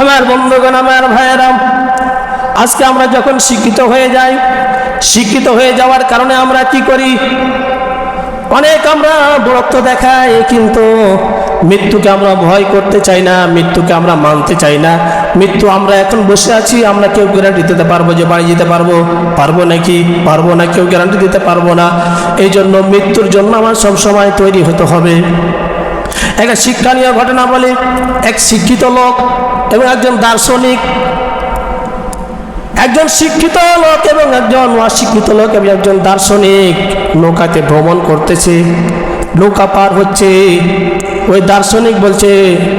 আমার বন্ধুগণ, আমার ভাইয়েরাম আজকে আমরা যখন শিক্ষিত হয়ে যাই, শিক্ষিত হয়ে যাওয়ার কারণে আমরা কি করি? অনেক আমরা বড়ত্ব দেখাই, কিন্তু মৃত্যুকে আমরা ভয় করতে চাই না, মৃত্যুকে আমরা মানতে চাই না। মৃত্যু আমরা এখন বসে আছি, আমরা কেউ গ্যারান্টি দিতে পারব যে বাড়ি যেতে পারব? পারব নাকি? পারব না, কেউ গ্যারান্টি দিতে পারব না। এই জন্য মৃত্যুর জন্য আমার সবসময় তৈরি হতে হবে। একটা শিক্ষণীয় ঘটনা বলি এক শিক্ষিত লোক এবং একজন দার্শনিক, একজন শিক্ষিত লোক এবং একজন অশিক্ষিত লোক এবং একজন দার্শনিক নৌকাতে ভ্রমণ করতেছে। নৌকা পার হচ্ছে, ওই দার্শনিক বলছে,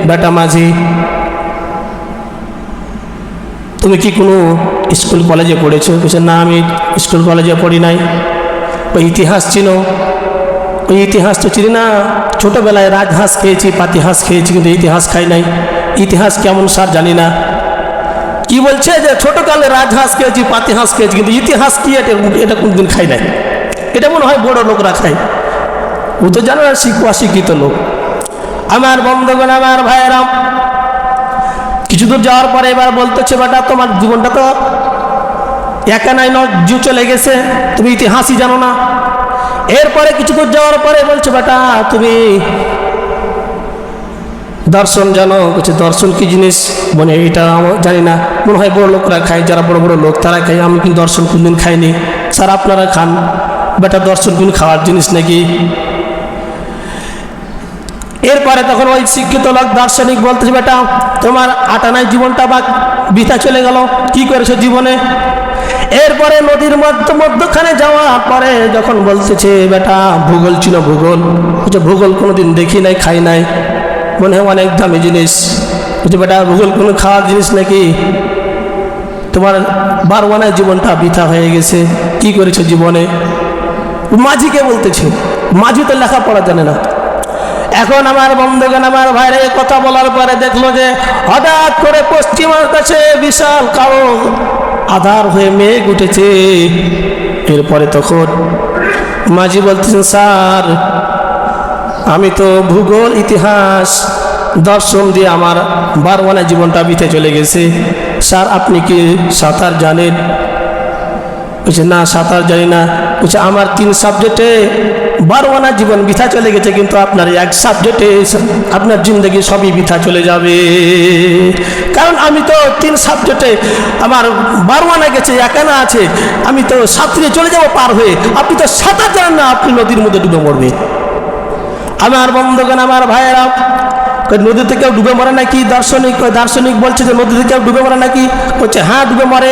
বেটা মাঝি, তুমি কি কোনো স্কুল কলেজে পড়েছো? বলছে, না, আমি স্কুল কলেজে পড়ি নাই। ওই ইতিহাস চিনো? ওই ইতিহাস তো চিনি না। ছোটোবেলায় রাজহাঁস খেয়েছি পাতি হাঁস খেয়েছি, কিন্তু ইতিহাস খাই নাই। ইতিহাস কেমন স্যার জানি না। কি বলছে যে ছোটকালে রাজহাঁস খেয়েছি পাতি হাঁস খেয়েছি, কিন্তু ইতিহাস কি এটা এটা কোনদিন খাই নাই। এটা মনে হয় বড় লোকরা খায়। ও তো জানে না শিক্ষু অশিক্ষিত লোক। আমার বন্ধুগণ, আমার ভাইয়েরাম কিছু দূর যাওয়ার পরে এবার বলতেছে, বেটা, তোমার জীবনটা তো একা নাই ন জু চলে গেছে। তুমি ইতিহাসই জানো না। এরপরে কিছু দূর যাওয়ার পরে বলছে, বেটা, তুমি দর্শন জানো কিছু দর্শন কি জিনিস? মানে এটা জানি না। মনে হয় বড়ো লোকরা খায়, যারা বড় বড় লোক, তারা খায়, আমি কিন্তু দর্শন কোনদিন খাইনি। স্যার, আপনারা খান। বেটা, দর্শন কোন খাওয়ার জিনিস নাকি? এরপরে তখন ওই শিক্ষিত লোক দার্শনিক বলতেছে, বেটা, তোমার আটানায় জীবনটা বা বিতা চলে গেল, কি করেছ জীবনে? এরপরে নদীর মধ্য, মধ্যখানে যাওয়ার পরে যখন বলতেছে, বেটা, ভূগোল ছিল ভূগোল। বলছে, ভূগোল কোনোদিন দেখি নাই, খাই নাই। মনে হয় অনেক দামি জিনিস। বলছে, বেটা ভূগোল কোনো খাওয়ার জিনিস নাকি? তোমার বারোয়ানায় জীবনটা বৃথা হয়ে গেছে। কি করেছ জীবনে? মাঝিকে বলতেছে, মাঝি তো লেখাপড়া জানে না। এখন আমার বন্ধুগণ, আমার ভাইরা কথা বলার পরে দেখল যে, হঠাৎ করে পশ্চিমার কাছে বিশাল কালো আধার হয়ে মেঘ উঠেছে। এরপরে তখন মাঝি বলতেছেন, স্যার আমি তো ভূগোল, ইতিহাস, দর্শন দিয়ে আমার বারোয়ানা জীবনটা বিতে চলে গেছে। স্যার, আপনি কি সাঁতার জানেন? বলছে, না, সাঁতার জানি না। বলছে, আমার তিন সাবজেক্টে বারোয়ানা জীবন বিথা চলে গেছে, কিন্তু আপনার এক সাবজেক্টে আপনার জিন্দগি সবই বিথা চলে যাবে। কারণ আমি তো তিন সাবজেক্টে আমার বারোয়ানা গেছে, একানা আছে। আমি তো সাঁতরে চলে যাব পার হয়ে। আপনি তো সাঁতার জানেন না, আপনি নদীর মধ্যে ডুবে মরবে আমার বন্ধুগণ, আমার ভাইয়েরা নদীতে কেউ ডুবে মরে নাকি? দার্শনিক দার্শনিক বলছে যে নদীতে কেউ ডুবে মরে নাকি? বলছে হ্যাঁ ডুবে মরে।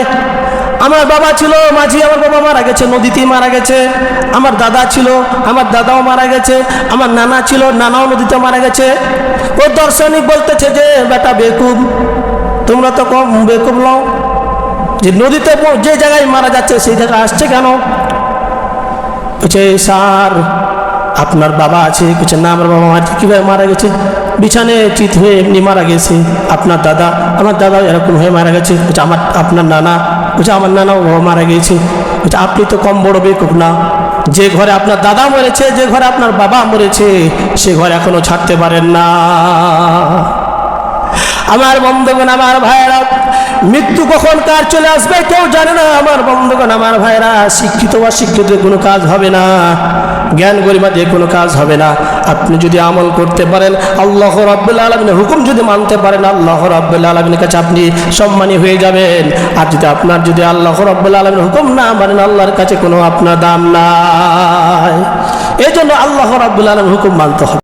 আমার বাবা ছিল মাঝি, আমার বাবা মারা গেছে নদীতেই মারা গেছে। আমার দাদা ছিল, আমার দাদাও মারা গেছে, আমার নানা ছিল, নানাও নদীতে মারা গেছে। ও দার্শনিক বলতেছে যে, বেটা বেকুব, তোমরা তো কম বেকুব লও যে নদীতে যে জায়গায় মারা যাচ্ছে, সেই জায়গায় আসছে কেন? বলছে স্যার আপনার বাবা আছে কিছু না, আমার বাবা মারা কীভাবে মারা গেছে। বিছানে চিত হয়ে এমনি মারা গেছে। আপনার দাদা, আমার দাদা এরকম হয়ে মারা গেছে। বলছে, আমার, আপনার নানা, বলছে, আমার নানাও বাবা মারা গেছে বলছে, আপনি তো কম বড় বেকুব না। যে ঘরে আপনার দাদা মরেছে, যে ঘরে আপনার বাবা মরেছে, সে ঘর এখনও ছাড়তে পারেন না। আমার বন্ধুগণ, আমার ভাইয়েরা, মৃত্যু কখন কার চলে আসবে কেউ জানে না। আমার বন্ধুগণ, আমার ভাইয়েরা, শিক্ষিত বা শিক্ষিত কোনো কাজ হবে না। জ্ঞান গরিমা দিয়ে কোনো কাজ হবে না। আপনি যদি আমল করতে পারেন, আল্লাহ রব্বুল আলমিনের হুকুম যদি মানতে পারেন, আল্লাহ রব্বুল আলমিনের কাছে আপনি সম্মানী হয়ে যাবেন। আর যদি আপনার, যদি আল্লাহ রব্বুল আলমিনের হুকুম না মানেন, আল্লাহর কাছে কোনো আপনার দাম নাই। এই জন্য আল্লাহ রব্বুল আলমের হুকুম মানতে হবে।